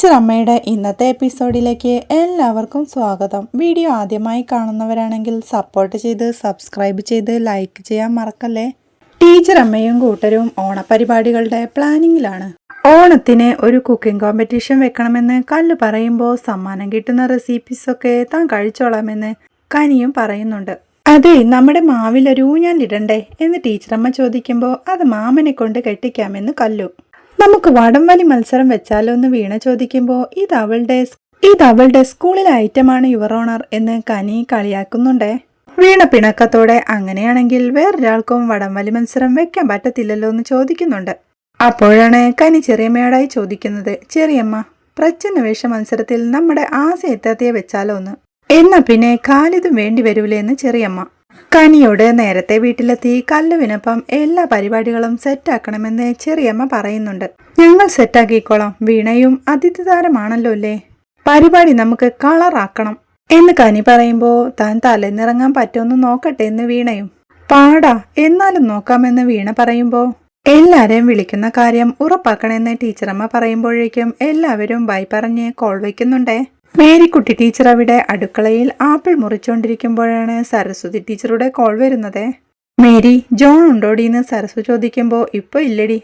Teacher അമ്മയുടെ ഇന്നത്തെ എപ്പിസോഡിലേക്ക് എല്ലാവർക്കും സ്വാഗതം. വീഡിയോ ആദ്യമായി കാണുന്നവരാണെങ്കിൽ സപ്പോർട്ട് ചെയ്ത് സബ്സ്ക്രൈബ് ചെയ്ത് ലൈക്ക് ചെയ്യാൻ മറക്കല്ലേ? ടീച്ചർ അമ്മയും കൂട്ടരും ഓണപരിപാടികളുടെ പ്ലാനിങ്ങിലാണ് ഓണത്തിന് ഒരു കുക്കിംഗ് കോമ്പറ്റീഷൻ വെക്കണമെന്ന് കല്ല് പറയുമ്പോൾ സമ്മാനം കിട്ടുന്ന റെസിപ്പീസൊക്കെ താൻ കഴിച്ചോളാമെന്ന് കനിയും പറയുന്നുണ്ട്. അതെ നമ്മുടെ മാവിലൊരു ഇടണ്ടേ എന്ന് ടീച്ചറമ്മ ചോദിക്കുമ്പോൾ അത് മാമനെ കൊണ്ട് കെട്ടിക്കാമെന്ന് കല്ലു. നമുക്ക് വടംവലി മത്സരം വെച്ചാലോ എന്ന് വീണ ചോദിക്കുമ്പോൾ ഇത് അവളുടെ ഇത് അവളുടെ സ്കൂളിലെ ഐറ്റമാണ് യുവർ ഓണർ എന്ന് കനി കളിയാക്കുന്നുണ്ടേ. വീണ പിണക്കത്തോടെ അങ്ങനെയാണെങ്കിൽ വേറൊരാൾക്കും വടംവലി മത്സരം വെക്കാൻ പറ്റത്തില്ലല്ലോ എന്ന് ചോദിക്കുന്നുണ്ട്. അപ്പോഴാണ് കനി ചെറിയമ്മയോടായി ചോദിക്കുന്നത് ചെറിയമ്മ പ്രച്ഛന്ന വേഷ മത്സരത്തിൽ നമ്മുടെ ആശയത്തെ വെച്ചാലോ എന്ന്? എന്നാ പിന്നെ കാലിതും വേണ്ടി വരൂലേ എന്ന് ചെറിയമ്മ. കനിയോട് നേരത്തെ വീട്ടിലെത്തി കല്ലുവിനൊപ്പം എല്ലാ പരിപാടികളും സെറ്റാക്കണമെന്ന് ചെറിയമ്മ പറയുന്നുണ്ട്. ഞങ്ങൾ സെറ്റാക്കിക്കോളാം. വീണയും അതിഥി താരമാണല്ലോ അല്ലേ? പരിപാടി നമുക്ക് കളറാക്കണം. എന്ന് കനി പറയുമ്പോൾ താൻ തലേന്നിറങ്ങാൻ പറ്റുമെന്ന് നോക്കട്ടെ എന്ന് വീണയും. പാടാ എന്നാലും നോക്കാമെന്ന് വീണ പറയുമ്പോൾ എല്ലാരെയും വിളിക്കുന്ന കാര്യം ഉറപ്പാക്കണമെന്ന് ടീച്ചറമ്മ പറയുമ്പോഴേക്കും എല്ലാവരും ബൈ പറഞ്ഞ് കോൾ വയ്ക്കുന്നുണ്ടേ. മേരിക്കുട്ടി ടീച്ചർ അവിടെ അടുക്കളയിൽ ആപ്പിൾ മുറിച്ചുകൊണ്ടിരിക്കുമ്പോഴാണ് സരസ്വതി ടീച്ചറുടെ കോൾ വരുന്നത്. മേരി ജോൺ ഉണ്ടോടി? എന്ന് സരസ്വ ചോദിക്കുമ്പോൾ ഇപ്പൊ ഇല്ലടി.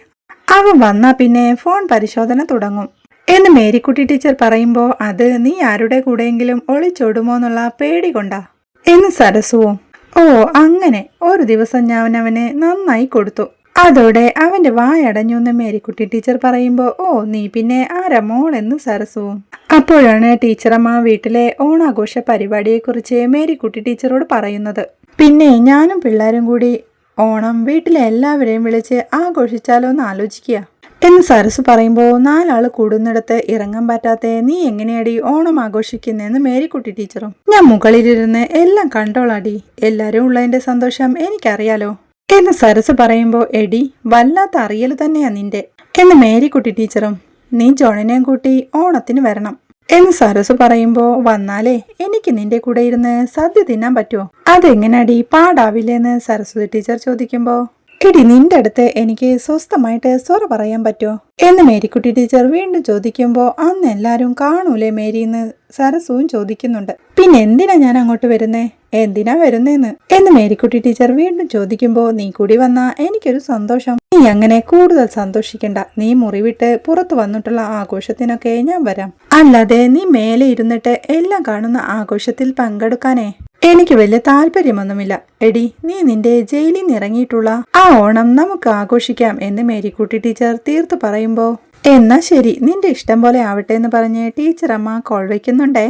അവൻ വന്നാ പിന്നെ ഫോൺ പരിശോധന തുടങ്ങും. എന്ന് മേരിക്കുട്ടി ടീച്ചർ പറയുമ്പോൾ അത് നീ ആരുടെ കൂടെയെങ്കിലും ഒളിച്ചോടുമോ എന്നുള്ള പേടി കൊണ്ടാ. എന്ന് സരസുവും ഓ അങ്ങനെ. ഒരു ദിവസം ഞാൻ അവനെ നന്നായി കൊടുത്തു. അതോടെ അവന്റെ വായടഞ്ഞു എന്ന് മേരിക്കുട്ടി ടീച്ചർ പറയുമ്പോൾ ഓ നീ പിന്നെ ആരാ മോളെന്ന് സരസവും അപ്പോഴാണ് ടീച്ചറമ്മ വീട്ടിലെ ഓണാഘോഷ പരിപാടിയെക്കുറിച്ച് മേരിക്കുട്ടി ടീച്ചറോട് പറയുന്നത്. പിന്നെ ഞാനും പിള്ളേരും കൂടി ഓണം വീട്ടിലെ എല്ലാവരെയും വിളിച്ച് ആഘോഷിച്ചാലോ എന്ന് ആലോചിക്കുക. എന്ന് സരസ് പറയുമ്പോൾ നാലാൾ കൂടുന്നിടത്ത് ഇറങ്ങാൻ പറ്റാത്ത നീ എങ്ങനെയാടി ഓണം ആഘോഷിക്കുന്നതെന്ന് മേരിക്കുട്ടി ടീച്ചറും. ഞാൻ മുകളിലിരുന്ന് എല്ലാം കണ്ടോളാടി. എല്ലാരും ഉള്ളതിന്റെ സന്തോഷം എനിക്കറിയാലോ. എന്ന് സരസ് പറയുമ്പോൾ എടി വല്ലാത്ത അറിയൽ തന്നെയാ നിന്റെ. എന്ന് മേരിക്കുട്ടി ടീച്ചറും നീ ജോണിനെയും കൂട്ടി ഓണത്തിന് വരണം. എന്ന് സരസ് പറയുമ്പോ വന്നാലേ എനിക്ക് നിന്റെ കൂടെ ഇരുന്ന് സദ്യ തിന്നാൻ പറ്റുമോ അതെങ്ങനെയാടി പാടാവില്ലെന്ന് സരസ്വതി ടീച്ചർ ചോദിക്കുമ്പോ എടി നിന്റെ അടുത്ത് എനിക്ക് സ്വസ്ഥമായിട്ട് സ്വറ പറയാൻ പറ്റുമോ എന്ന് മേരിക്കുട്ടി ടീച്ചർ വീണ്ടും ചോദിക്കുമ്പോ അന്ന് എല്ലാരും കാണൂലേ മേരിന്ന്? സരസുവും ചോദിക്കുന്നുണ്ട്. പിന്നെ എന്തിനാ ഞാൻ അങ്ങോട്ട് വരുന്നേ? എന്തിനാ വരുന്നേന്ന്? എന്ന് മേരിക്കുട്ടി ടീച്ചർ വീണ്ടും ചോദിക്കുമ്പോ നീ കൂടി വന്നാ എനിക്കൊരു സന്തോഷം. നീ അങ്ങനെ കൂടുതൽ സന്തോഷിക്കണ്ട. നീ മുറിവിട്ട് പുറത്തു വന്നിട്ടുള്ള ആഘോഷത്തിനൊക്കെ ഞാൻ വരാം. അല്ലാതെ നീ മേലെ ഇരുന്നിട്ട് എല്ലാം കാണുന്ന ആഘോഷത്തിൽ പങ്കെടുക്കാനേ. എനിക്ക് വലിയ താല്പര്യമൊന്നുമില്ല. എടി നീ നിന്റെ ജയിലിൽ നിറങ്ങിയിട്ടുള്ള ആ ഓണം നമുക്ക് ആഘോഷിക്കാം എന്ന് മേരിക്കുട്ടി ടീച്ചർ തീർത്തു പറയുമ്പോ എന്നാ ശരി നിന്റെ ഇഷ്ടം പോലെ ആവട്ടെ എന്ന് പറഞ്ഞ് ടീച്ചർ അമ്മ കോൾ വയ്ക്കുന്നുണ്ടേ.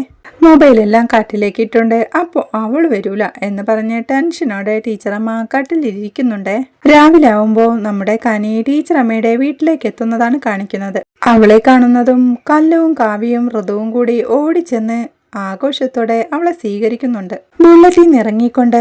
മൊബൈലെല്ലാം കാട്ടിലേക്ക് ഇട്ടുണ്ട് അപ്പോൾ അവൾ വരൂല എന്ന് പറഞ്ഞ് ടെൻഷനോടെ ടീച്ചറമ്മ കാട്ടിലിരിക്കുന്നുണ്ട്. രാവിലെ ആവുമ്പോൾ നമ്മുടെ കനി ടീച്ചറമ്മയുടെ വീട്ടിലേക്ക് എത്തുന്നതാണ് കാണിക്കുന്നത്. അവളെ കാണുന്നതും കല്ലവും കാവ്യവും ഋതുവും കൂടി ഓടിച്ചെന്ന് ആഘോഷത്തോടെ അവളെ സ്വീകരിക്കുന്നുണ്ട്. ബുള്ളറ്റിൽ ഇറങ്ങിക്കൊണ്ട്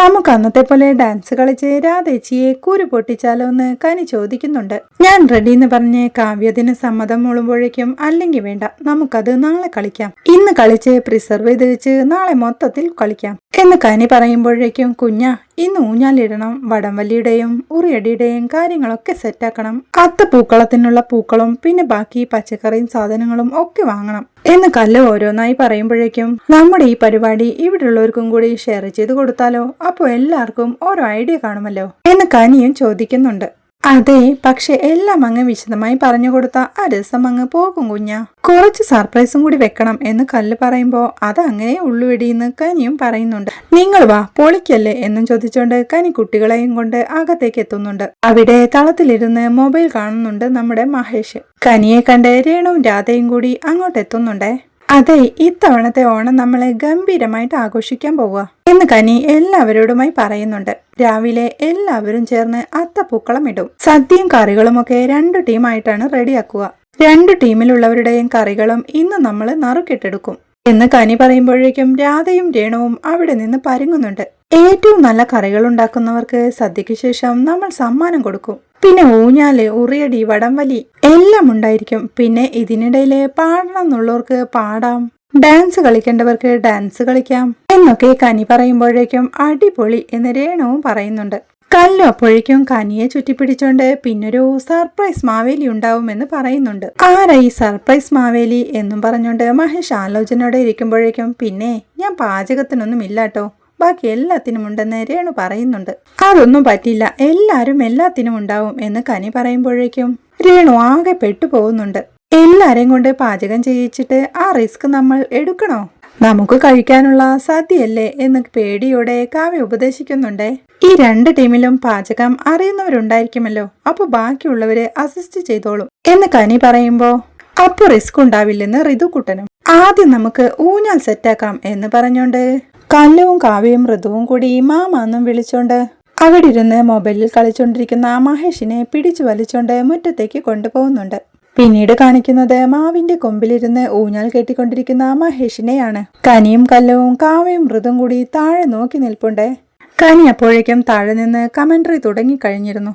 നമുക്ക് അന്നത്തെ പോലെ ഡാൻസ് കളിച്ച് രാധേച്ചിയെ കൂരു പൊട്ടിച്ചാലോ എന്ന് കനി ചോദിക്കുന്നുണ്ട്. ഞാൻ റെഡി എന്ന് പറഞ്ഞ് കാവ്യത്തിന് സമ്മതം മൂളുമ്പോഴേക്കും അല്ലെങ്കിൽ വേണ്ട നമുക്കത് നാളെ കളിക്കാം. ഇന്ന് കളിച്ച് പ്രിസർവ് ചെയ്ത് വെച്ച് നാളെ മൊത്തത്തിൽ കളിക്കാം. എന്ന് കനി പറയുമ്പോഴേക്കും കുഞ്ഞ ഇന്ന് ഊഞ്ഞാലിടണം വടംവലിയുടെയും ഉറിയടിയുടെയും കാര്യങ്ങളൊക്കെ സെറ്റാക്കണം. അത്ത പൂക്കളത്തിനുള്ള പൂക്കളും പിന്നെ ബാക്കി പച്ചക്കറിയും സാധനങ്ങളും ഒക്കെ വാങ്ങണം. എന്ന് കല്ല് ഓരോന്നായി പറയുമ്പോഴേക്കും നമ്മുടെ ഈ പരിപാടി ഇവിടെയുള്ളവർക്കും കൂടി ഷെയർ ചെയ്ത് കൊടുത്താലോ? അപ്പോൾ എല്ലാവർക്കും ഓരോ ഐഡിയ കാണുമല്ലോ? എന്ന് കനിയും ചോദിക്കുന്നുണ്ട്. അതെ പക്ഷെ എല്ലാം അങ്ങ് വിശദമായി പറഞ്ഞു കൊടുത്ത ആ രസം അങ്ങ് പോകും കുഞ്ഞ. കുറച്ച് സർപ്രൈസും കൂടി വെക്കണം എന്ന് കല്ല് പറയുമ്പോ അത് അങ്ങനെ ഉള്ളുവെടിയെന്ന് കനിയും പറയുന്നുണ്ട്. നിങ്ങൾ വാ പൊളിക്കല്ലേ എന്നും ചോദിച്ചുകൊണ്ട് കനി കുട്ടികളെയും കൊണ്ട് അകത്തേക്ക് എത്തുന്നുണ്ട്. അവിടെ തളത്തിലിരുന്ന് മൊബൈൽ കാണുന്നുണ്ട് നമ്മുടെ മഹേഷ്. കനിയെ കണ്ട് രേണുവും രാധയും കൂടി അങ്ങോട്ട് എത്തുന്നുണ്ടേ. അതെ ഇത്തവണത്തെ ഓണം നമ്മൾ ഗംഭീരമായിട്ട് ആഘോഷിക്കാൻ പോവുക എന്ന് കനി എല്ലാവരോടുമായി പറയുന്നുണ്ട്. രാവിലെ എല്ലാവരും ചേർന്ന് അത്തപ്പൂക്കളം ഇടും. സദ്യയും കറികളും ഒക്കെ രണ്ടു ടീമായിട്ടാണ് റെഡിയാക്കുക. രണ്ടു ടീമിലുള്ളവരുടെയും കറികളും ഇന്ന് നമ്മൾ നറുക്കിട്ടെടുക്കും. എന്ന് കനി പറയുമ്പോഴേക്കും രാധയും രേണുവും അവിടെ നിന്ന് പരുങ്ങുന്നുണ്ട്. ഏറ്റവും നല്ല കറികൾ ഉണ്ടാക്കുന്നവർക്ക് സദ്യയ്ക്ക് ശേഷം നമ്മൾ സമ്മാനം കൊടുക്കും. പിന്നെ ഊഞ്ഞാൽ ഉറിയടി വടംവലി എല്ലാം ഉണ്ടായിരിക്കും. പിന്നെ ഇതിനിടയിൽ പാടണം എന്നുള്ളവർക്ക് പാടാം. ഡാൻസ് കളിക്കേണ്ടവർക്ക് ഡാൻസ് കളിക്കാം. എന്നൊക്കെ കനി പറയുമ്പോഴേക്കും അടിപൊളി എന്ന് രേണവും പറയുന്നുണ്ട്. കല്ലു അപ്പോഴേക്കും കനിയെ ചുറ്റിപ്പിടിച്ചോണ്ട് പിന്നൊരു സർപ്രൈസ് മാവേലി ഉണ്ടാവുമെന്ന് പറയുന്നുണ്ട്. ആരാ ഈ സർപ്രൈസ് മാവേലി എന്നും പറഞ്ഞോണ്ട് മഹേഷ് ആലോചനയോടെ ഇരിക്കുമ്പോഴേക്കും പിന്നെ ഞാൻ പാചകത്തിനൊന്നും ഇല്ലാട്ടോ ബാക്കി എല്ലാത്തിനും ഉണ്ടെന്ന് രേണു പറയുന്നുണ്ട്. അതൊന്നും പറ്റില്ല എല്ലാവരും എല്ലാത്തിനും ഉണ്ടാവും എന്ന് കനി പറയുമ്പോഴേക്കും രേണു ആകെ പെട്ടുപോകുന്നുണ്ട്. എല്ലാരെയും കൊണ്ട് പാചകം ചെയ്യിച്ചിട്ട് ആ റിസ്ക് നമ്മൾ എടുക്കണോ? നമുക്ക് കഴിക്കാനുള്ള സദ്യയല്ലേ എന്ന് പേടിയോടെ കാവ്യ ഉപദേശിക്കുന്നുണ്ടേ. ഈ രണ്ട് ടീമിലും പാചകം അറിയുന്നവരുണ്ടായിരിക്കുമല്ലോ. അപ്പൊ ബാക്കിയുള്ളവരെ അസിസ്റ്റ് ചെയ്തോളും. എന്ന് കനി പറയുമ്പോ അപ്പൊ റിസ്ക് ഉണ്ടാവില്ലെന്ന് ഋതുക്കുട്ടനും ആദ്യം നമുക്ക് ഊഞ്ഞാൽ സെറ്റാക്കാം എന്ന് പറഞ്ഞോണ്ട് കല്ലുവും കാവ്യയും ഋതുവും കൂടി മാമാന്നും വിളിച്ചോണ്ട് അവിടെ ഇരുന്ന് മൊബൈലിൽ കളിച്ചോണ്ടിരിക്കുന്ന മഹേഷിനെ പിടിച്ചു വലിച്ചോണ്ട് മുറ്റത്തേക്ക് കൊണ്ടുപോകുന്നുണ്ട്. പിന്നീട് കാണിക്കുന്നത് മാവിന്റെ കൊമ്പിലിരുന്ന് ഊഞ്ഞാൽ കെട്ടിക്കൊണ്ടിരിക്കുന്ന മഹേഷിനെയാണ്. കനിയും കല്ലവും കാവയും മൃദും കൂടി താഴെ നോക്കി നിൽപ്പുണ്ട്. കനി അപ്പോഴേക്കും താഴെ നിന്ന് കമന്ററി തുടങ്ങിക്കഴിഞ്ഞിരുന്നു.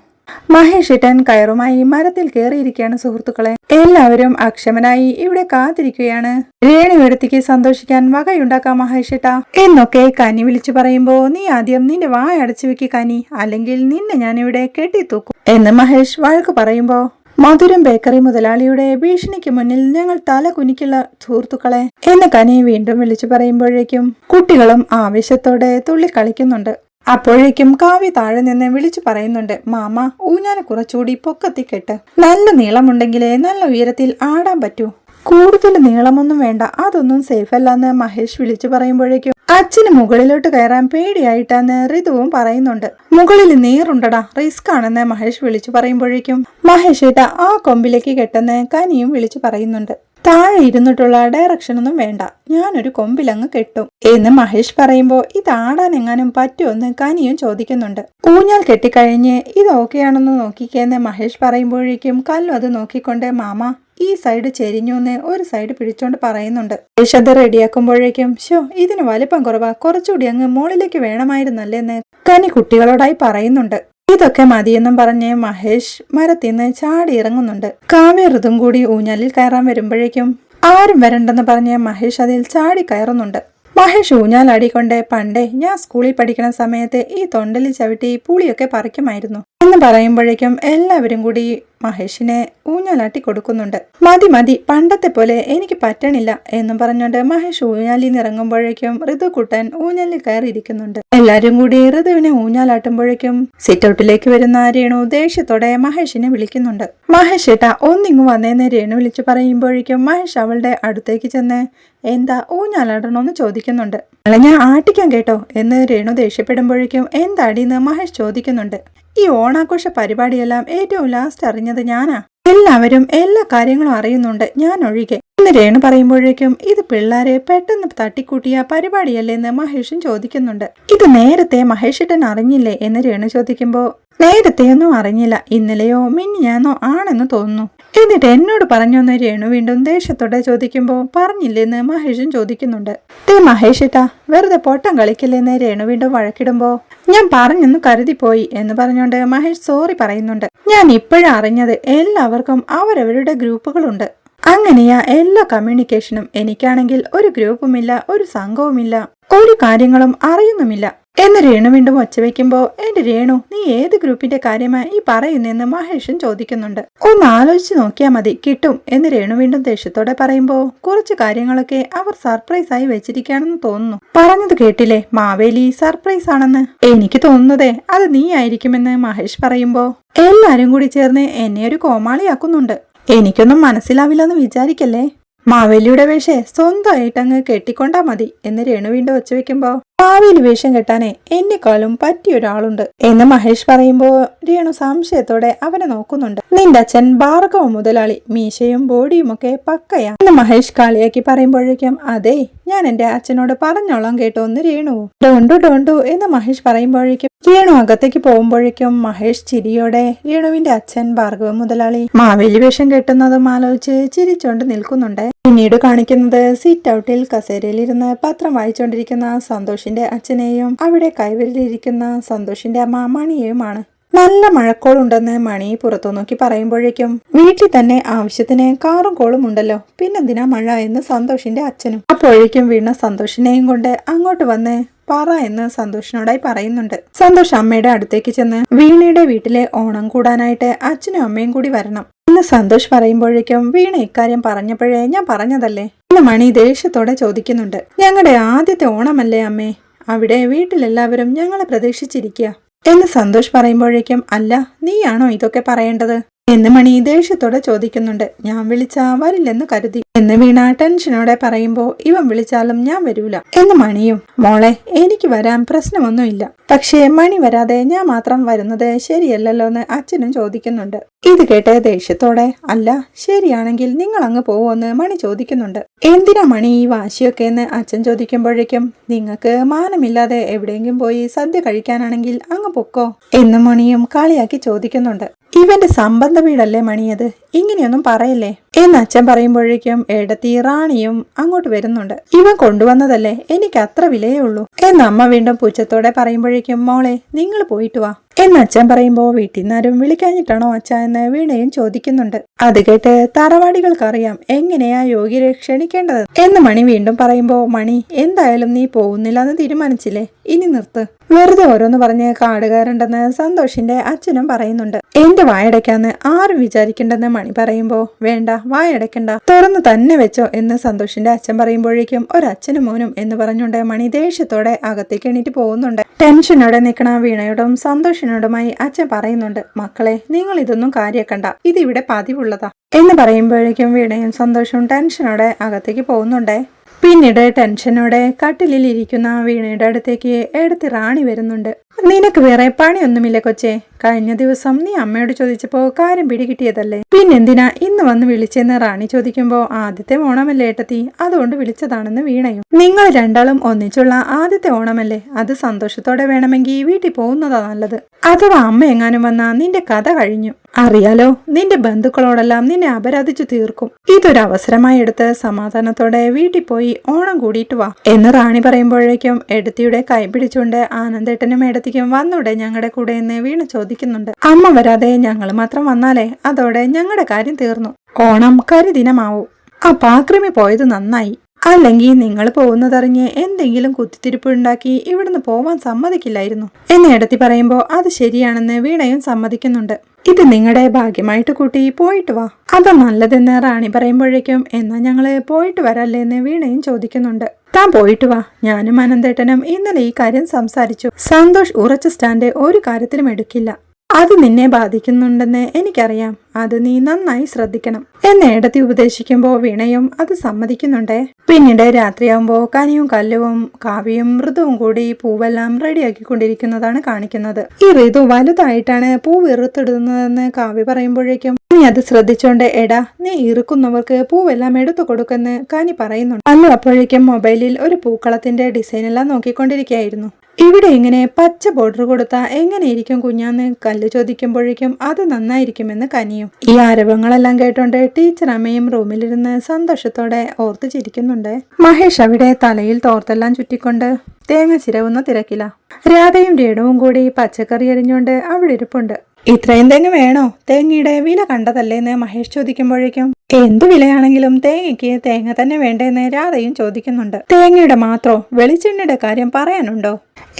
മഹേഷ് ഇട്ടൻ കയറുമായി മരത്തിൽ കയറിയിരിക്കുകയാണ് സുഹൃത്തുക്കളെ. എല്ലാവരും അക്ഷമനായി ഇവിടെ കാത്തിരിക്കുകയാണ്. രേണുവിടത്തേക്ക് സന്തോഷിക്കാൻ വകയുണ്ടാക്കാം മഹേഷേട്ട എന്നൊക്കെ കനി വിളിച്ചു പറയുമ്പോ നീ ആദ്യം നിന്റെ വായ അടച്ചു വെക്കി കനി അല്ലെങ്കിൽ നിന്നെ ഞാനിവിടെ കെട്ടിത്തൂക്കും. എന്ന് മഹേഷ് വഴക്ക് പറയുമ്പോ മധുരം ബേക്കറി മുതലാളിയുടെ ഭീഷണിക്ക് മുന്നിൽ ഞങ്ങൾ തല കുനിക്കുള്ള സുഹൃത്തുക്കളെ. എന്ന കനി വീണ്ടും വിളിച്ചു പറയുമ്പോഴേക്കും കുട്ടികളും ആവേശത്തോടെ തുള്ളി കളിക്കുന്നുണ്ട് അപ്പോഴേക്കും കാവ്യ താഴെ നിന്ന് വിളിച്ചു പറയുന്നുണ്ട് മാമ ഊഞ്ഞാന് കുറച്ചുകൂടി പൊക്കത്തി കെട്ട് നല്ല നീളമുണ്ടെങ്കിലേ നല്ല ഉയരത്തിൽ ആടാൻ പറ്റൂ. കൂടുതൽ നീളമൊന്നും വേണ്ട. അതൊന്നും സേഫ് അല്ലാന്ന് മഹേഷ് വിളിച്ചു പറയുമ്പോഴേക്കും അച്ഛന് മുകളിലോട്ട് കയറാൻ പേടിയായിട്ടാന്ന് ഋതുവും പറയുന്നുണ്ട്. മുകളിൽ നീറുണ്ടടാ റിസ്ക് ആണെന്ന് മഹേഷ് വിളിച്ചു പറയുമ്പോഴേക്കും മഹേഷ് ഏട്ട ആ കൊമ്പിലേക്ക് കെട്ടെന്ന് കനിയും വിളിച്ചു പറയുന്നുണ്ട്. താഴെ ഇരുന്നിട്ടുള്ള ഡയറക്ഷൻ ഒന്നും വേണ്ട. ഞാനൊരു കൊമ്പിലങ്ങ് കെട്ടും. എന്ന് മഹേഷ് പറയുമ്പോൾ ആടാൻ എങ്ങാനും പറ്റുമെന്ന് കനിയും ചോദിക്കുന്നുണ്ട്. ഊഞ്ഞാൽ കെട്ടിക്കഴിഞ്ഞ് ഇത് ഓക്കെയാണെന്ന് നോക്കിക്കേന്ന് മഹേഷ് പറയുമ്പോഴേക്കും കല്ലു അത് നോക്കിക്കൊണ്ട് മാമ ഈ സൈഡ് ചെരിഞ്ഞു എന്ന് ഒരു സൈഡ് പിടിച്ചോണ്ട് പറയുന്നുണ്ട്. മഹേഷ് അത് റെഡിയാക്കുമ്പോഴേക്കും ഷോ ഇതിന് വലിപ്പം കുറവാ. കുറച്ചുകൂടി അങ്ങ് മുകളിലേക്ക് വേണമായിരുന്നല്ലേന്ന് കനി കുട്ടികളോടായി പറയുന്നുണ്ട്. ഇതൊക്കെ മതിയെന്നും പറഞ്ഞ് മഹേഷ് മരത്തിൽ നിന്ന് ചാടി ഇറങ്ങുന്നുണ്ട്. കാവ്യ ഋതും കൂടി ഊഞ്ഞാലിൽ കയറാൻ വരുമ്പോഴേക്കും ആരും വരണ്ടെന്ന് പറഞ്ഞ് മഹേഷ് അതിൽ ചാടി കയറുന്നുണ്ട്. മഹേഷ് ഊഞ്ഞാലാടിക്കൊണ്ട് പണ്ടേ ഞാൻ സ്കൂളിൽ പഠിക്കുന്ന സമയത്ത് ഈ തൊണ്ടലിൽ ചവിട്ടി പുളിയൊക്കെ പറിക്കുമായിരുന്നു. എന്ന് പറയുമ്പോഴേക്കും എല്ലാവരും കൂടി മഹേഷിനെ ഊഞ്ഞാലാട്ടി കൊടുക്കുന്നുണ്ട്. മതി മതി പണ്ടത്തെ പോലെ എനിക്ക് പറ്റണില്ല എന്നും പറഞ്ഞുകൊണ്ട് മഹേഷ് ഊഞ്ഞാലിൽ ഇറങ്ങുമ്പോഴേക്കും ഋതുക്കുട്ടൻ ഊഞ്ഞാലിൽ കയറിയിരിക്കുന്നുണ്ട്. എല്ലാരും കൂടി ഋതുവിനെ ഊഞ്ഞാലാട്ടുമ്പോഴേക്കും സിറ്റൗട്ടിലേക്ക് വരുന്ന രേണു ദേഷ്യത്തോടെ മഹേഷിനെ വിളിക്കുന്നുണ്ട്. മഹേഷ് ഏട്ടാ ഒന്നിങ്ങു വന്നേന്ന് രേണു വിളിച്ചു പറയുമ്പോഴേക്കും മഹേഷ് അവളുടെ അടുത്തേക്ക് ചെന്ന് എന്താ ഊഞ്ഞാലാടണമെന്ന് ചോദിക്കുന്നുണ്ട്. അല്ല ഞാൻ ആട്ടിക്കാൻ കേട്ടോ. എന്ന് രേണു ദേഷ്യപ്പെടുമ്പോഴേക്കും എന്താടീന്ന് മഹേഷ് ചോദിക്കുന്നുണ്ട്. ഈ ഓണാഘോഷ പരിപാടിയെല്ലാം ഏറ്റവും ലാസ്റ്റ് അറിഞ്ഞത് ഞാനാ? എല്ലാവരും എല്ലാ കാര്യങ്ങളും അറിയുന്നുണ്ട്. ഞാൻ ഒഴികെ. എന്ന് രേണു പറയുമ്പോഴേക്കും ഇത് പിള്ളേരെ പെട്ടെന്ന് തട്ടിക്കൂട്ടിയ പരിപാടിയല്ലേ എന്ന് മഹേഷും ചോദിക്കുന്നുണ്ട്. ഇത് നേരത്തെ മഹേഷിട്ടൻ അറിഞ്ഞില്ലേ? എന്ന് രേണു ചോദിക്കുമ്പോ നേരത്തെയൊന്നും അറിഞ്ഞില്ല. ഇന്നലെയോ മിന്നിയാന്നോ ആണെന്ന് തോന്നുന്നു. എന്നിട്ട് എന്നോട് പറഞ്ഞു പറഞ്ഞൊന്ന് രേണു വീണ്ടും ദേഷ്യത്തോടെ ചോദിക്കുമ്പോൾ പറഞ്ഞില്ലെന്ന് മഹേഷും ചോദിക്കുന്നുണ്ട്. തേ മഹേഷിട്ടാ വെറുതെ പൊട്ടം കളിക്കില്ലെന്ന് രേണു വീണ്ടും വഴക്കിടുമ്പോ ഞാൻ പറഞ്ഞെന്ന് കരുതിപ്പോയി എന്ന് പറഞ്ഞുകൊണ്ട് മഹേഷ് സോറി പറയുന്നുണ്ട്. ഞാൻ ഇപ്പോഴും അറിഞ്ഞത് എല്ലാവർക്കും അവരവരുടെ ഗ്രൂപ്പുകളുണ്ട്. അങ്ങനെയാ എല്ലാ കമ്മ്യൂണിക്കേഷനും എനിക്കാണെങ്കിൽ ഒരു ഗ്രൂപ്പുമില്ല ഒരു സംഘവുമില്ല. ഒരു കാര്യങ്ങളും അറിയുന്നുമില്ല. എന്ന് രേണു വീണ്ടും ഒച്ച വെക്കുമ്പോൾ എന്റെ രേണു നീ ഏത് ഗ്രൂപ്പിന്റെ കാര്യമായി ഈ പറയുന്നെന്ന് മഹേഷൻ ചോദിക്കുന്നുണ്ട്. ഒന്ന് ആലോചിച്ച് നോക്കിയാ മതി കിട്ടും എന്ന് രേണു വീണ്ടും ദേഷ്യത്തോടെ പറയുമ്പോ കുറച്ച് കാര്യങ്ങളൊക്കെ അവർ സർപ്രൈസ് ആയി വെച്ചിരിക്കുകയാണെന്ന് തോന്നുന്നു. പറഞ്ഞത് കേട്ടില്ലേ? മാവേലി സർപ്രൈസ് ആണെന്ന്. എനിക്ക് തോന്നുന്നതേ അത് നീ ആയിരിക്കുമെന്ന് മഹേഷ് പറയുമ്പോ എല്ലാരും കൂടി ചേർന്ന് എന്നെ ഒരു കോമാളിയാക്കുന്നുണ്ട്. എനിക്കൊന്നും മനസ്സിലാവില്ലെന്ന് വിചാരിക്കല്ലേ? മാവേലിയുടെ വേഷേ സ്വന്തമായിട്ടങ്ങ് കെട്ടിക്കൊണ്ടാ മതി എന്ന് രേണു വീണ്ടും വെച്ച് വെക്കുമ്പോ മാവേലി വേഷം കെട്ടാനേ എന്നെക്കാളും പറ്റിയ ഒരാളുണ്ട്. എന്ന് മഹേഷ് പറയുമ്പോ രേണു സംശയത്തോടെ അവനെ നോക്കുന്നുണ്ട്. നിന്റെ അച്ഛൻ ഭാർഗവ മുതലാളി മീശയും ബോഡിയും ഒക്കെ പക്കയാ. എന്ന് മഹേഷ് കാളിയാക്കി പറയുമ്പോഴേക്കും അതെ ഞാൻ എന്റെ അച്ഛനോട് പറഞ്ഞോളാം കേട്ടോ എന്ന് രേണുവോ ഡോണ്ടു ഡോണ്ടു എന്ന് മഹേഷ് പറയുമ്പോഴേക്കും രേണു അകത്തേക്ക് പോകുമ്പോഴേക്കും മഹേഷ് ചിരിയോടെ രേണുവിന്റെ അച്ഛൻ ഭാർഗവ മുതലാളി മാവേലി വേഷം കെട്ടുന്നതും ആലോചിച്ച് ചിരിച്ചോണ്ട് നിൽക്കുന്നുണ്ട്. പിന്നീട് കാണിക്കുന്നത് സീറ്റ് ഔട്ടിൽ കസേരയിലിരുന്ന് പത്രം വായിച്ചുകൊണ്ടിരിക്കുന്ന സന്തോഷിന്റെ അച്ഛനെയും അവിടെ കൈവരിലിരിക്കുന്ന സന്തോഷിന്റെ അമ്മ മണിയെയുമാണ്. നല്ല മഴക്കോളുണ്ടെന്ന് മണി പുറത്തു നോക്കി പറയുമ്പോഴേക്കും വീട്ടിൽ തന്നെ ആവശ്യത്തിന് കാറും കോളും ഉണ്ടല്ലോ പിന്നെന്തിനാ മഴ? എന്ന് സന്തോഷിന്റെ അച്ഛനും. അപ്പോഴേക്കും വീണ സന്തോഷിനെയും കൊണ്ട് അങ്ങോട്ട് വന്ന് പറ എന്ന് സന്തോഷിനോടായി പറയുന്നുണ്ട്. സന്തോഷ് അമ്മയുടെ അടുത്തേക്ക് ചെന്ന് വീണയുടെ വീട്ടിലെ ഓണം കൂടാനായിട്ട് അച്ഛനും അമ്മയും കൂടി വരണം. എന്ന് സന്തോഷ് പറയുമ്പോഴേക്കും വീണ ഇക്കാര്യം പറഞ്ഞപ്പോഴേ ഞാൻ പറഞ്ഞതല്ലേ? ഇന്ന് മണി ദേഷ്യത്തോടെ ചോദിക്കുന്നുണ്ട്. ഞങ്ങളുടെ ആദ്യത്തെ ഓണമല്ലേ അമ്മേ? അവിടെ വീട്ടിലെല്ലാവരും ഞങ്ങളെ പ്രതീക്ഷിച്ചിരിക്കുക എന്ന് സന്തോഷ് പറയുമ്പോഴേക്കും അല്ല നീയാണോ ഇതൊക്കെ പറയേണ്ടത്? എന്ന് മണി ദേഷ്യത്തോടെ ചോദിക്കുന്നുണ്ട്. ഞാൻ വിളിച്ചാ വരില്ലെന്ന് കരുതി. എന്ന് വീണ ടെൻഷനോടെ പറയുമ്പോ ഇവൻ വിളിച്ചാലും ഞാൻ വരൂല എന്ന് മണിയും മോളെ എനിക്ക് വരാൻ പ്രശ്നമൊന്നുമില്ല. പക്ഷേ മണി വരാതെ ഞാൻ മാത്രം വരുന്നത് ശരിയല്ലല്ലോ എന്ന് അച്ഛനും ചോദിക്കുന്നുണ്ട്. ഇത് കേട്ട് ദേഷ്യത്തോടെ അല്ല ശരിയാണെങ്കിൽ നിങ്ങൾ അങ്ങ് പോവോന്ന് മണി ചോദിക്കുന്നുണ്ട്. എന്തിനാ മണി ഈ വാശിയൊക്കെ എന്ന് അച്ഛൻ ചോദിക്കുമ്പോഴേക്കും നിങ്ങൾക്ക് മാനമില്ലാതെ എവിടെയെങ്കിലും പോയി സദ്യ കഴിക്കാനാണെങ്കിൽ അങ്ങ് പൊക്കോ എന്ന് മണിയും കളിയാക്കി ചോദിക്കുന്നുണ്ട്. ഇവന്റെ സംബന്ധ വീടല്ലേ മണിയത് ഇങ്ങനെയൊന്നും പറയല്ലേ? എന്ന് അച്ഛൻ പറയുമ്പോഴേക്കും ഏടത്തി റാണിയും അങ്ങോട്ട് വരുന്നുണ്ട്. ഇവൻ കൊണ്ടുവന്നതല്ലേ? എനിക്ക് അത്ര വിലയേ ഉള്ളൂ. എന്നമ്മ വീണ്ടും പുച്ഛത്തോടെ പറയുമ്പോഴേക്കും മോളെ നിങ്ങൾ പോയിട്ട് വാ. എന്ന് അച്ഛൻ പറയുമ്പോ വീട്ടിൽ നിന്നാരും വിളിക്കാഞ്ഞിട്ടാണോ അച്ഛ എന്ന് വീണയും ചോദിക്കുന്നുണ്ട്. അത് കേട്ട് തറവാടികൾക്കറിയാം എങ്ങനെയാ യോഗ്യരെ ക്ഷണിക്കേണ്ടത് എന്ന് മണി വീണ്ടും പറയുമ്പോ മണി എന്തായാലും നീ പോകുന്നില്ല എന്ന് തീരുമാനിച്ചില്ലേ? ഇനി നിർത്ത്. വെറുതെ ഓരോന്ന് പറഞ്ഞ് കാടുകാരുണ്ടെന്ന് സന്തോഷിന്റെ അച്ഛനും പറയുന്നുണ്ട്. എന്റെ വായടയ്ക്കാന്ന് ആരും വിചാരിക്കണ്ടെന്ന് മണി പറയുമ്പോ വേണ്ട വായടയ്ക്കണ്ട തുറന്ന് തന്നെ വെച്ചോ എന്ന് സന്തോഷിന്റെ അച്ഛൻ പറയുമ്പോഴേക്കും ഒരച്ഛനും മോനും എന്ന് പറഞ്ഞുകൊണ്ട് മണി ദേഷ്യത്തോടെ അകത്തേക്ക് എണീറ്റ് പോകുന്നുണ്ട്. ടെൻഷനോടെ നിൽക്കണ വീണയോടും സന്തോഷിനോടുമായി അച്ഛൻ പറയുന്നുണ്ട് മക്കളെ നിങ്ങൾ ഇതൊന്നും കാര്യക്കണ്ട. ഇതിവിടെ പതിവുള്ളതാ. എന്ന് പറയുമ്പോഴേക്കും വീണയും സന്തോഷവും ടെൻഷനോടെ അകത്തേക്ക് പോകുന്നുണ്ടേ. പിന്നീട് ടെൻഷനോടെ കട്ടിലിൽ ഇരിക്കുന്ന വീണയുടെ അടുത്തേക്ക് എടുത്ത് റാണി വരുന്നുണ്ട്. നിനക്ക് വേറെ പണിയൊന്നുമില്ല കൊച്ചേ. കഴിഞ്ഞ ദിവസം നീ അമ്മയോട് ചോദിച്ചപ്പോ കാര്യം പിടികിട്ടിയതല്ലേ? പിന്നെന്തിനാ ഇന്ന് വന്ന് വിളിച്ചെന്ന് റാണി ചോദിക്കുമ്പോ ആദ്യത്തെ ഓണമല്ലേ ഏട്ടത്തി? അതുകൊണ്ട് വിളിച്ചതാണെന്ന് വീണയും. നിങ്ങൾ രണ്ടാളും ഒന്നിച്ചുള്ള ആദ്യത്തെ ഓണമല്ലേ? അത് സന്തോഷത്തോടെ വേണമെങ്കിൽ വീട്ടിൽ പോകുന്നതാ നല്ലത്. അഥവാ അമ്മ എങ്ങാനും വന്നാ നിന്റെ കഥ കഴിഞ്ഞു. അറിയാലോ നിന്റെ ബന്ധുക്കളോടെല്ലാം നിന്നെ അപരാധിച്ചു തീർക്കും. ഇതൊരു അവസരമായി എടുത്ത് സമാധാനത്തോടെ വീട്ടിൽ പോയി ഓണം കൂടിയിട്ട് വാ. എന്ന് റാണി പറയുമ്പോഴേക്കും എടുത്തിയുടെ കൈ പിടിച്ചുകൊണ്ട് ആനന്ദേട്ടനും എടുത്തിക്കും വന്നൂടെ ഞങ്ങളുടെ കൂടെ എന്ന് വീണ ചോദിക്കുന്നുണ്ട് അമ്മ വരാതെ ഞങ്ങൾ മാത്രം വന്നാലേ അതോടെ ഞങ്ങളുടെ കാര്യം തീർന്നു. ഓണം കരിദിനമാവൂ. ആ പാക്രിമി പോയത് നന്നായി. അല്ലെങ്കിൽ നിങ്ങൾ പോകുന്നതറിഞ്ഞ് എന്തെങ്കിലും കുത്തിത്തിരിപ്പുണ്ടാക്കി ഇവിടുന്ന് പോവാൻ സമ്മതിക്കില്ലായിരുന്നു. എന്ന് എടുത്തി പറയുമ്പോൾ അത് ശരിയാണെന്ന് വീണയും സമ്മതിക്കുന്നുണ്ട്. ഇത് നിങ്ങളുടെ ഭാഗ്യമായിട്ട് കൂട്ടി പോയിട്ട് വാ. അത് നല്ലതെന്ന് റാണി പറയുമ്പോഴേക്കും എന്നാ ഞങ്ങൾ പോയിട്ട് വരല്ലേ എന്ന് വീണയും ചോദിക്കുന്നുണ്ട്. താൻ പോയിട്ട് വാ. ഞാനും അനന്തേട്ടനും ഇന്നലെ ഈ കാര്യം സംസാരിച്ചു. സന്തോഷ് ഉറച്ച സ്റ്റാൻഡ് ഒരു കാര്യത്തിലും എടുക്കില്ല. അത് നിന്നെ ബാധിക്കുന്നുണ്ടെന്ന് എനിക്കറിയാം. അത് നീ നന്നായി ശ്രദ്ധിക്കണം. എന്ന് ഏടത്തി ഉപദേശിക്കുമ്പോൾ വീണയും അത് സമ്മതിക്കുന്നുണ്ടേ? പിന്നീട് രാത്രിയാകുമ്പോൾ കനിയും കല്ലുവും കാവ്യയും മൃദുവും കൂടി പൂവെല്ലാം റെഡിയാക്കിക്കൊണ്ടിരിക്കുന്നതാണ് കാണിക്കുന്നത്. ഈ ഋതു വലുതായിട്ടാണ് പൂ വെറുത്തിടുന്നതെന്ന് കാവ്യ പറയുമ്പോഴേക്കും നീ അത് ശ്രദ്ധിച്ചോണ്ട് എടാ നീ ഇറുക്കുന്നവർക്ക് പൂവെല്ലാം എടുത്തു കൊടുക്കെന്ന് കാനി പറയുന്നുണ്ട് അല്ലു അപ്പോഴേക്കും മൊബൈലിൽ ഒരു പൂക്കളത്തിന്റെ ഡിസൈൻ എല്ലാം നോക്കിക്കൊണ്ടിരിക്കുകയായിരുന്നു. ഇവിടെ ഇങ്ങനെ പച്ച ബോർഡർ കൊടുത്താൽ എങ്ങനെയിരിക്കും കുഞ്ഞാന്ന് കല്ല് ചോദിക്കുമ്പോഴേക്കും അത് നന്നായിരിക്കുമെന്ന് കനിയും ഈ ആരവങ്ങളെല്ലാം കേട്ടോണ്ട് ടീച്ചർ അമ്മയും റൂമിലിരുന്ന് സന്തോഷത്തോടെ ഓർത്തു ചിരിക്കുന്നുണ്ട്. മഹേഷ് അവിടെ തലയിൽ തോർത്തെല്ലാം ചുറ്റിക്കൊണ്ട് തേങ്ങ ചിരവുന്ന തിരക്കില. രാധയും രേണുവും കൂടി പച്ചക്കറി എറിഞ്ഞുകൊണ്ട് അവിടെ ഇരിപ്പുണ്ട്. ഇത്രയും തേങ്ങ വേണോ? തേങ്ങയുടെ വില കണ്ടതല്ലേന്ന് മഹേഷ് ചോദിക്കുമ്പോഴേക്കും എന്ത് വിലയാണെങ്കിലും തേങ്ങയ്ക്ക് തേങ്ങ തന്നെ വേണ്ടേന്ന് രാധയും ചോദിക്കുന്നുണ്ട്. തേങ്ങയുടെ മാത്രോ? വെളിച്ചെണ്ണയുടെ കാര്യം പറയാനുണ്ടോ?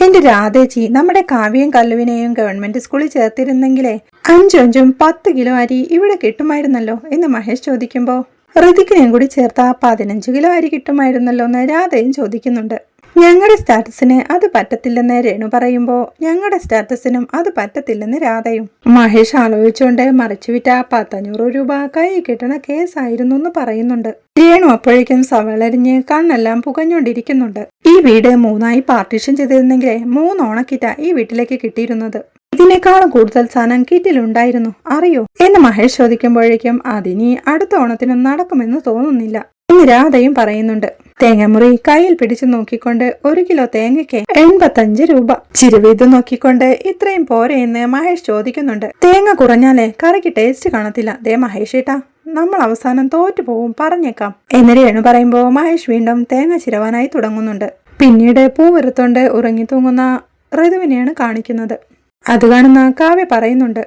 എന്റെ രാധേച്ചി നമ്മുടെ കാവ്യം കല്ലുവിനെയും ഗവൺമെന്റ് സ്കൂളിൽ ചേർത്തിരുന്നെങ്കിലേ അഞ്ചും അഞ്ചും പത്ത് കിലോ അരി ഇവിടെ കിട്ടുമായിരുന്നല്ലോ? എന്ന് മഹേഷ് ചോദിക്കുമ്പോ ഋതിക്കിനെയും കൂടി ചേർത്ത പതിനഞ്ച് കിലോ അരി കിട്ടുമായിരുന്നല്ലോ എന്ന് രാധയും ചോദിക്കുന്നുണ്ട്. ഞങ്ങളുടെ സ്റ്റാറ്റസിന് അത് പറ്റത്തില്ലെന്ന് രേണു പറയുമ്പോൾ ഞങ്ങളുടെ സ്റ്റാറ്റസിനും അത് പറ്റത്തില്ലെന്ന് രാധയും. മഹേഷ് ആലോചിച്ചുകൊണ്ട് മറിച്ചുവിറ്റ പത്തഞ്ഞൂറ് രൂപ കൈ കിട്ടണ കേസായിരുന്നു എന്ന് പറയുന്നുണ്ട്. രേണു അപ്പോഴേക്കും സവളരിഞ്ഞ് കണ്ണെല്ലാം പുകഞ്ഞുകൊണ്ടിരിക്കുന്നുണ്ട് ഈ വീട് മൂന്നായി പാർട്ടീഷൻ ചെയ്തിരുന്നെങ്കിലേ മൂന്ന് ഓണക്കിറ്റ ഈ വീട്ടിലേക്ക് കിട്ടിയിരുന്നത്. ഇതിനേക്കാളും കൂടുതൽ സാധനം കിറ്റിലുണ്ടായിരുന്നു. അറിയോ? എന്ന് മഹേഷ് ചോദിക്കുമ്പോഴേക്കും അതിനി അടുത്ത ഓണത്തിനും നടക്കുമെന്ന് തോന്നുന്നില്ല. എന്ന് രാധയും പറയുന്നുണ്ട്. തേങ്ങമുറി കയ്യിൽ പിടിച്ചു നോക്കിക്കൊണ്ട് ഒരു കിലോ തേങ്ങയ്ക്ക് എൺപത്തഞ്ച് രൂപ. ചിരുവീത് നോക്കിക്കൊണ്ട് ഇത്രയും പോരെ എന്ന് മഹേഷ് ചോദിക്കുന്നുണ്ട്. തേങ്ങ കുറഞ്ഞാലേ കറിക്ക് ടേസ്റ്റ് കാണത്തില്ല. ദേ മഹേഷ് ഏട്ടാ നമ്മൾ അവസാനം തോറ്റു പോവും പറഞ്ഞേക്കാം. എന്ന് രേണു പറയുമ്പോൾ മഹേഷ് വീണ്ടും തേങ്ങ ചിരവാനായി തുടങ്ങുന്നുണ്ട്. പിന്നീട് പൂവരുത്തോണ്ട് ഉറങ്ങി തൂങ്ങുന്ന ഋതുവിനെയാണ് കാണിക്കുന്നത്. അത് കാണുന്ന കാവ്യ പറയുന്നുണ്ട്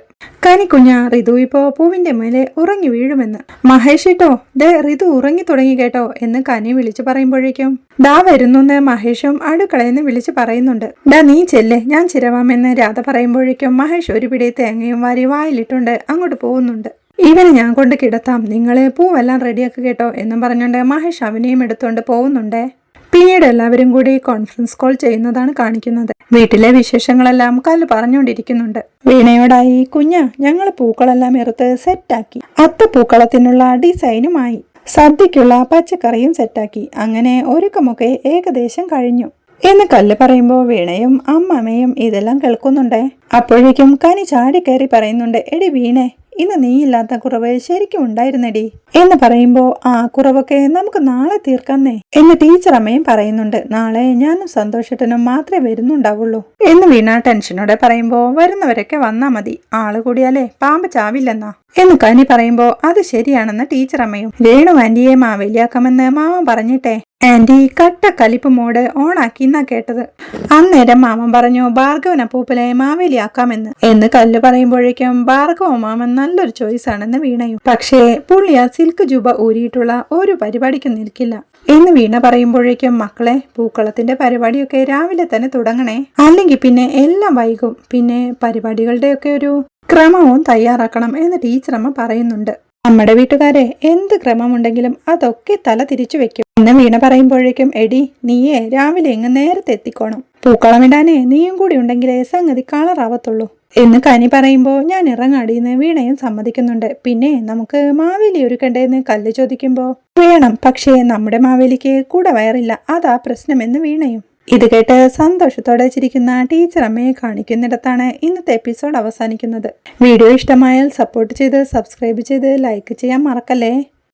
കനിക്കുഞ്ഞ ഋതു ഇപ്പോ പൂവിന്റെ മേലെ ഉറങ്ങി വീഴുമെന്ന്. മഹേഷ് ഇട്ടോ ദേ ഋതു ഉറങ്ങി തുടങ്ങി കേട്ടോ എന്ന് കനി വിളിച്ചു പറയുമ്പോഴേക്കും ദാ വരുന്നു എന്ന് മഹേഷും അടുക്കളയെന്ന് വിളിച്ചു പറയുന്നുണ്ട്. ഡാ നീ ചെല്ലേ ഞാൻ ചിരവാമെന്ന് രാധ പറയുമ്പോഴേക്കും മഹേഷ് ഒരു പിടി തേങ്ങയും വാരി വായിലിട്ടുണ്ട് അങ്ങോട്ട് പോകുന്നുണ്ട്. ഇവനെ ഞാൻ കൊണ്ട് കിടത്താം നിങ്ങൾ പൂവെല്ലാം റെഡിയാക്കുക കേട്ടോ എന്നും പറഞ്ഞുകൊണ്ട് മഹേഷ് അവനെയും എടുത്തുകൊണ്ട് പോകുന്നുണ്ടേ. പിന്നീട് എല്ലാവരും കൂടി കോൺഫറൻസ് കോൾ ചെയ്യുന്നതാണ് കാണിക്കുന്നത്. വീട്ടിലെ വിശേഷങ്ങളെല്ലാം കല്ല് പറഞ്ഞുകൊണ്ടിരിക്കുന്നുണ്ട്. വീണയോടായി കുഞ്ഞ ഞങ്ങൾ പൂക്കളെല്ലാം എറുത്ത് സെറ്റാക്കി. അത്തപ്പൂക്കളത്തിനുള്ള ഡിസൈനുമായി സദ്യക്കുള്ള പച്ചക്കറിയും സെറ്റാക്കി. അങ്ങനെ ഒരുക്കമൊക്കെ ഏകദേശം കഴിഞ്ഞു. എന്ന് കല്ല് പറയുമ്പോൾ വീണയും അമ്മമ്മയും ഇതെല്ലാം കേൾക്കുന്നുണ്ടേ. അപ്പോഴേക്കും കനി ചാടി പറയുന്നുണ്ട് എടി വീണേ ഇന്ന് നീയില്ലാത്ത കുറവ് ശരിക്കും ഉണ്ടായിരുന്നടി. എന്ന് പറയുമ്പോൾ ആ കുറവൊക്കെ നമുക്ക് നാളെ തീർക്കാന്നേ എന്ന് ടീച്ചർ അമ്മയും പറയുന്നുണ്ട്. നാളെ ഞാനും സന്തോഷത്തിനും മാത്രമേ വരുന്നുണ്ടാവുള്ളൂ എന്ന് വീണ ടെൻഷനോടെ പറയുമ്പോൾ വരുന്നവരൊക്കെ വന്നാ മതി. ആൾ കൂടിയാലേ പാമ്പ് ചാവില്ലെന്നാ. എന്ന് കനി പറയുമ്പോൾ അത് ശരിയാണെന്ന് ടീച്ചർ അമ്മയും. രേണു ആന്റിയെ മാവേലിയാക്കാമെന്ന് മാമൻ പറഞ്ഞിട്ടെ. ആന്റി കട്ട കലിപ്പ് മോഡ് ഓണാക്കി എന്നാ കേട്ടത്? അന്നേരം മാമൻ പറഞ്ഞു ഭാർഗവന പൂപ്പലെ മാവേലിയാക്കാമെന്ന് എന്ന് കല്ല് പറയുമ്പോഴേക്കും ഭാർഗവ മാമൻ നല്ലൊരു ചോയ്സ് ആണെന്ന് വീണയും. പക്ഷേ പുള്ളി ആ സിൽക്ക് ജൂബ ഊരിയിട്ടുള്ള ഒരു പരിപാടിക്കും നിൽക്കില്ല. എന്ന് വീണ പറയുമ്പോഴേക്കും മക്കളെ പൂക്കളത്തിന്റെ പരിപാടിയൊക്കെ രാവിലെ തന്നെ തുടങ്ങണേ. അല്ലെങ്കിൽ പിന്നെ എല്ലാം വൈകും. പിന്നെ പരിപാടികളുടെയൊക്കെ ഒരു ക്രമവും തയ്യാറാക്കണം എന്ന് ടീച്ചറമ്മ പറയുന്നുണ്ട്. നമ്മുടെ വീട്ടുകാരെ എന്ത് ക്രമമുണ്ടെങ്കിലും അതൊക്കെ തല തിരിച്ചു വെക്കും. എന്ന് വീണ പറയുമ്പോഴേക്കും എടി നീയെ രാവിലെ എങ്ങ് നേരത്തെ എത്തിക്കോണം. പൂക്കളമിടാനേ നീയും കൂടി ഉണ്ടെങ്കിലേ സംഗതി കളറാവത്തുള്ളൂ. എന്ന് കനി പറയുമ്പോൾ ഞാൻ ഇറങ്ങാടിയെന്ന് വീണയും സമ്മതിക്കുന്നുണ്ട്. പിന്നെ നമുക്ക് മാവേലി ഒരുക്കണ്ടേന്ന് കല്ല് ചോദിക്കുമ്പോൾ വേണം പക്ഷേ നമ്മുടെ മാവേലിക്ക് കൂടെ വയറില്ല അതാ പ്രശ്നമെന്ന് വീണയും. ഇത് കേട്ട് സന്തോഷത്തോടെ ചിരിക്കുന്ന ടീച്ചർ അമ്മയെ കാണിക്കുന്നിടത്താണ് ഇന്നത്തെ എപ്പിസോഡ് അവസാനിക്കുന്നത്. വീഡിയോ ഇഷ്ടമായാൽ സപ്പോർട്ട് ചെയ്ത് സബ്സ്ക്രൈബ് ചെയ്ത് ലൈക്ക് ചെയ്യാൻ മറക്കല്ലേ?